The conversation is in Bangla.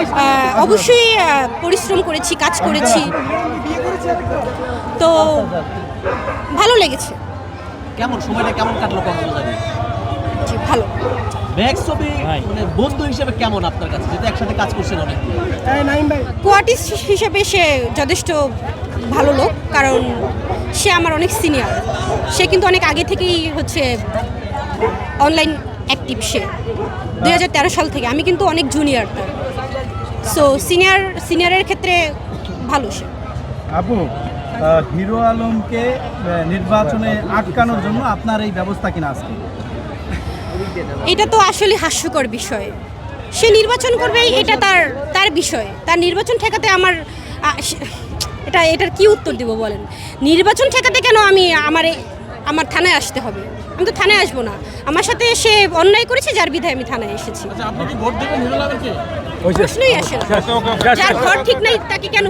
আহ, অবশ্যই পরিশ্রম করেছি কাজ করেছি। তো ভালো লেগেছে। কেমন? সময়টা কেমন কাটলো কক্সবাজারে ভালো। ছবি মানে বন্ধু হিসেবে কেমন আপনার কাছে? যেহেতু একসাথে কাজ করছেন অনেক কোয়ার্টিস্ট হিসেবে সে যথেষ্ট ভালো লোক কারণ সে আমার অনেক সিনিয়র। সে কিন্তু অনেক আগে থেকেই হচ্ছে অনলাইন অ্যাক্টিভ সে। দু হাজার তেরো সাল থেকে। আমি কিন্তু অনেক জুনিয়র। তার সো সিনিয়র সিনিয়রের ক্ষেত্রে ভালো সে। আপু হিরো আলমকে নির্বাচনে আটকানোর জন্য আপনার এই ব্যবস্থা কিনা আজকে? এটা তো আসলে হাস্যকর বিষয়। সে নির্বাচন করবে এটা তার তার বিষয়। তার নির্বাচন ঠেকাতে আমার এটা এটার কি উত্তর দিব বলেন? নির্বাচন ঠেকাতে কেন আমি আমার আমার থানায় আসতে হবে। আমি তো থানায় আসব না। আমার সাথে সে অন্যায় করেছে যার বিধায় আমি থানায় এসেছি। আপনি কি ভোট দেবেন? হিরো আলমকে প্রশ্নই আসে না। যার ঘর ঠিক নাই তাকে কেন